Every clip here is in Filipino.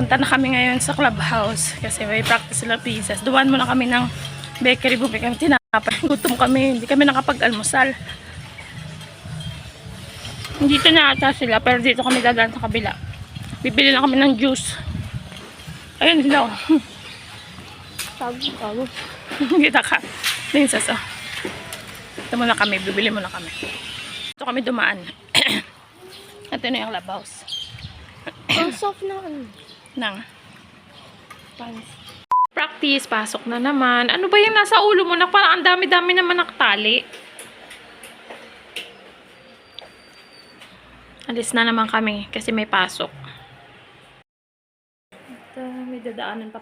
Punta na kami ngayon sa clubhouse kasi may practice sila princess. Duwan muna kami ng bakery, bumili kami tinapay. Gutom kami, hindi kami nakapag-almusal. Dito na ata sila, pero dito kami dadaan sa kabila. Bibili na kami ng juice. Ayun sila. Tago, tago. Kita ka. Princess, oh. Ito muna kami, bibili muna kami. Ito kami dumaan. Ito na yung clubhouse. Ang soft na ano. Nang. Practice, pasok na naman. Ano ba yung nasa ulo mo? Na parang ang dami-dami naman nakatali. Alis na naman kami kasi may pasok. Ito, may dadaanan pa.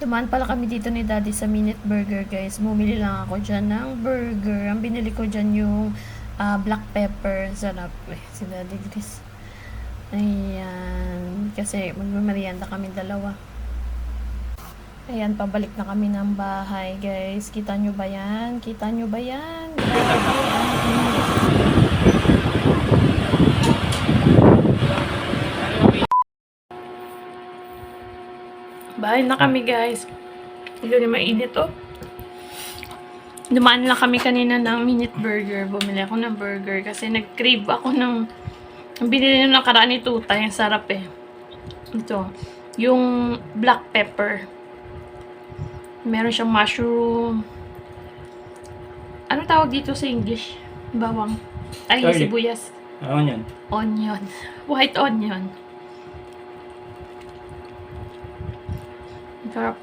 Dumaan pala kami dito ni Daddy sa Minute Burger, guys. Bumili lang ako dyan ng burger. Ang binili ko dyan yung ah, black pepper. Sarap. Eh, si Daddy Chris. Ayan. Kasi magmamarianda kami dalawa. Ayan, pabalik na kami ng bahay, guys. Kita nyo ba yan? Kita nyo ba yan? Bahay na kami guys. Ito na mainit oh. Dumaan lang kami kanina ng minute burger. Bumili ako ng burger kasi nag-crave ako ng binili nung nakaraan ni Tuta. Yung sarap eh. Ito. Yung black pepper. Meron siyang mushroom. Ano tawag dito sa English? Bawang. Ay, Garlic. sibuyas. Yun? Onion. White onion. Sarap.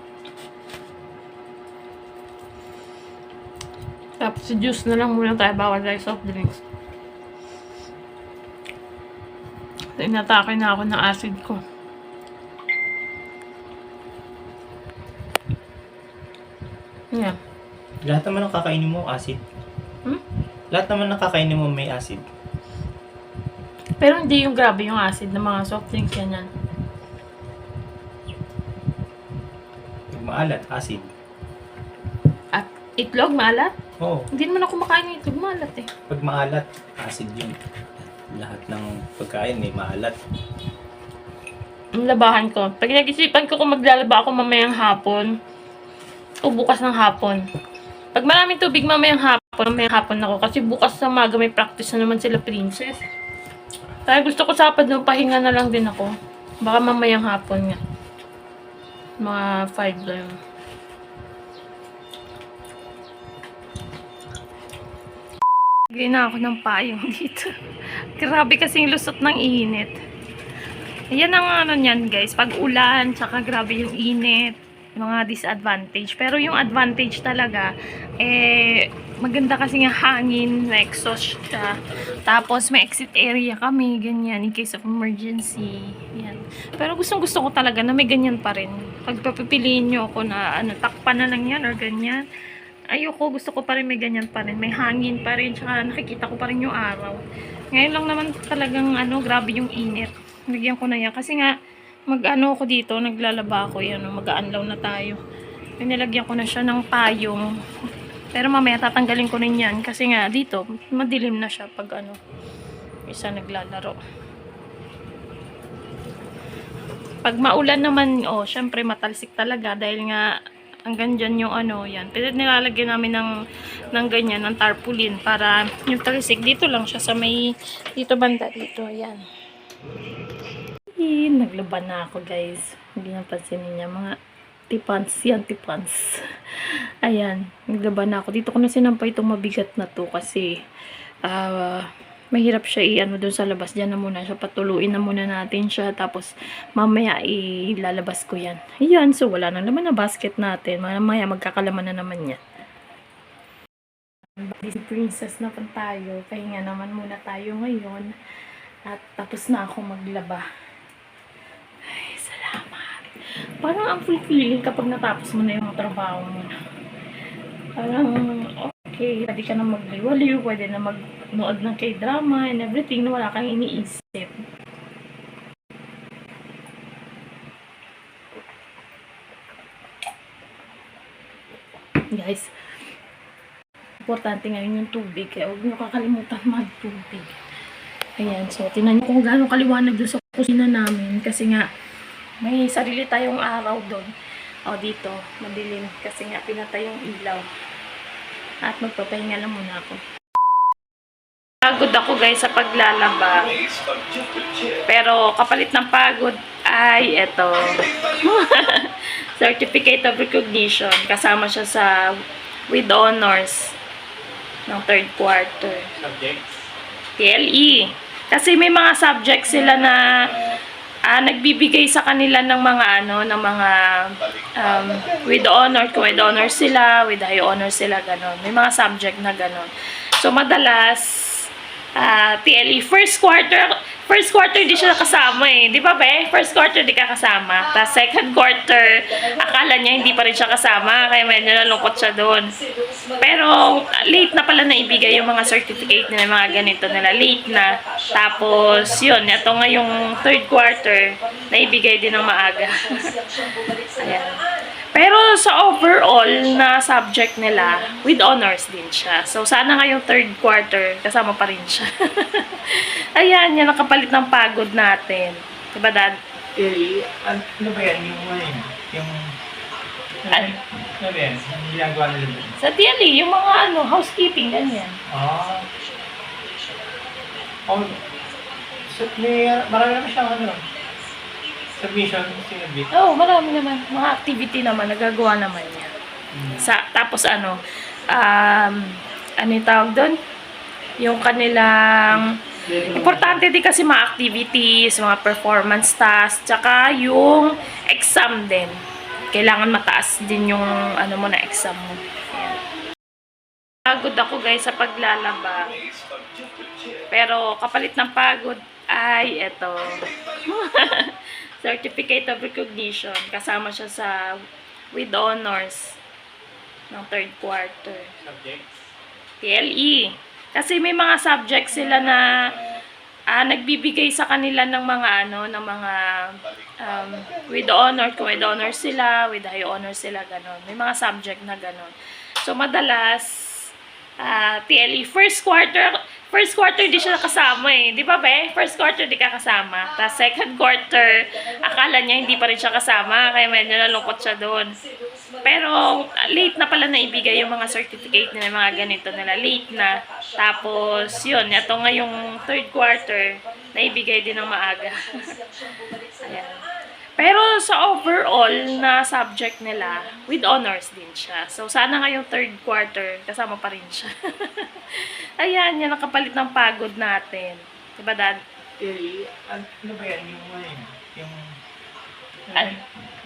Tapos juice na lang muna tayo. Bawal tayo soft drinks. Tinatake na ako ng acid ko. Yeah. Lahat naman ng kakainin mo, acid. Hmm? Lahat naman ng kakainin mo may acid. Pero hindi yung grabe yung acid ng mga soft drinks yan yan. Pag maalat, acid. At itlog, maalat? Oo. Hindi naman ako makain ng itlog, maalat eh. Pag maalat, acid yun. Lahat ng pagkain may maalat. Ang labahan ko. Pag nag-isipan ko kung maglalaba ako mamayang hapon, o bukas ng hapon. Pag maraming tubig mamayang hapon, mamayang hapon ako. Kasi bukas sa maga may practice na naman sila princess. Kaya gusto ko sapad nung pahinga na lang din ako. Baka mamayang hapon nga. Mga 5 lang. Bigay na ako ng payong dito. Grabe kasing lusot ng init. Ayan ang ano niyan guys. Pag ulan, tsaka grabe yung init. Mga disadvantage. Pero yung advantage talaga, eh, maganda kasi yung hangin, may exhaust siya. Tapos may exit area kami, ganyan, in case of emergency. Yan. Pero gustong gusto ko talaga na may ganyan pa rin. Pag papipiliin nyo ako na ano, takpan na lang yan or ganyan, ayoko, gusto ko pa rin may ganyan pa rin. May hangin pa rin, tsaka nakikita ko pa rin yung araw. Ngayon lang naman talagang ano, grabe yung init. Lagyan ko na yan. Kasi nga, mag-ano ako dito, naglalaba ako yan, mag-aanlaw na tayo. Nilagyan ko na siya ng payong. Pero mamaya tatanggalin ko rin yan. Kasi nga dito, madilim na siya pag ano, isa naglalaro. Pag maulan naman, oh, syempre matalsik talaga dahil nga hanggang dyan yung ano, yan. Pero nilalagyan namin ng, ng ganyan, ng tarpaulin para yung talsik, dito lang siya sa may, dito banda, dito, yan. Eh, naglaban na ako guys. Hindi na pansinin niya. Mga tipans yan, tipans. Ayan, naglaban na ako. Dito ko na sinampay itong mabigat na to kasi ah mahirap siya i-ano doon sa labas. Diyan na muna siya. Patuluin na muna natin siya. Tapos mamaya ilalabas ko yan. Ayan, so wala na naman na basket natin. Mamaya magkakalaman na naman yan. Disney princess na pa tayo. Pahinga naman muna tayo ngayon. At tapos na ako maglaba. Ay, salamat. Parang ang fulfilling kapag natapos mo na yung trabaho mo. Parang, okay, pwede ka na magliwaliw, pwede na magnood ng k-drama and everything na wala kang iniisip. Guys, importante ngayon yung tubig, kaya huwag niyo kakalimutan magtubig. Ayan, so tinan niyo kung gaano kaliwanag doon sa kusina namin kasi nga May sarili tayong araw doon. O dito, madilim kasi nga pinatay yung ilaw. At magpapahinga lang muna ako. Pagod ako guys sa paglalaba. Pero kapalit ng pagod ay eto. Certificate of Recognition. Kasama siya sa with honors ng third quarter. Subject? TLE. Kasi may mga subjects sila na ah, nagbibigay sa kanila ng mga ano, ng mga um, with honor, kung with honor sila, with high honor sila, ganon. May mga subject na ganon. So, madalas, ah, TLE, first quarter, first quarter di siya kasama eh. Di ba be? First quarter di ka kasama. Tapos second quarter, akala niya hindi pa rin siya kasama, kaya medyo nalungkot siya doon. Pero late na pala naibigay yung mga certificate nila, mga ganito nila. Late na. Tapos, yun, ito nga yung third quarter, naibigay din ng maaga. Ayan. Pero sa overall na subject nila, with honors din siya. So, sana nga yung third quarter, kasama pa rin siya. Ayan, yan ang kapalit ng pagod natin. Diba, Dad? Eh, an- ano ba yan? Yung ano yun? Yung... Ano? Ano ba yan? Yung ginagawa nila doon? Sa TLE, yung mga ano, housekeeping, ganyan. Ah. Oh, so, may, marami naman siyang ano, submission, sinabit. Oo, oh, marami naman. Mga activity naman, nagagawa naman niya. Hmm. Sa, tapos ano, um, ano yung tawag doon? Yung kanilang, importante din kasi mga activities, mga performance tasks, tsaka yung exam din. Kailangan mataas din yung ano mo na exam mo. Pagod ako guys sa paglalaba. Pero kapalit ng pagod ay eto. Certificate of Recognition. Kasama siya sa with honors ng third quarter. Subject? TLE. Kasi may mga subjects sila na ah, nagbibigay sa kanila ng mga ano, ng mga um, with honor, kung with honor sila, with high honor sila, ganon. May mga subject na ganon. So, madalas, ah, TLE, first quarter, first quarter di siya kasama eh. Di ba be? First quarter di ka kasama. Tapos second quarter, akala niya hindi pa rin siya kasama, kaya medyo nalungkot siya doon. Pero late na pala naibigay yung mga certificate nila, mga ganito nila. Late na. Tapos, yun, ito nga yung third quarter, naibigay din ng maaga. Ayan. Pero sa overall na subject nila, with honors din siya. So, sana nga yung third quarter, kasama pa rin siya. Ayan, yan ang kapalit ng pagod natin. Diba, Dad? Eh, an- ano ba yan? Yung ano yun? Yung... Ano?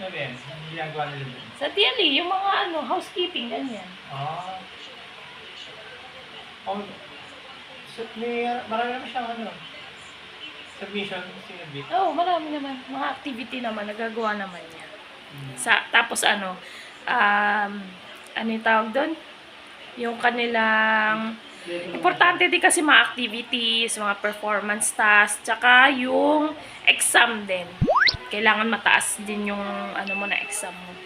Ba yan? Yung ginagawa nila doon? Sa TLE, yung mga ano, housekeeping, ganyan. Ah. Oh, so, may, marami naman siyang ano, submission, sinabit. Oo, oh, marami naman. Mga activity naman, nagagawa naman niya. Hmm. Sa, tapos ano, um, ano yung tawag doon? Yung kanilang, importante din kasi mga activities, mga performance tasks, tsaka yung exam din. Kailangan mataas din yung ano mo na exam mo.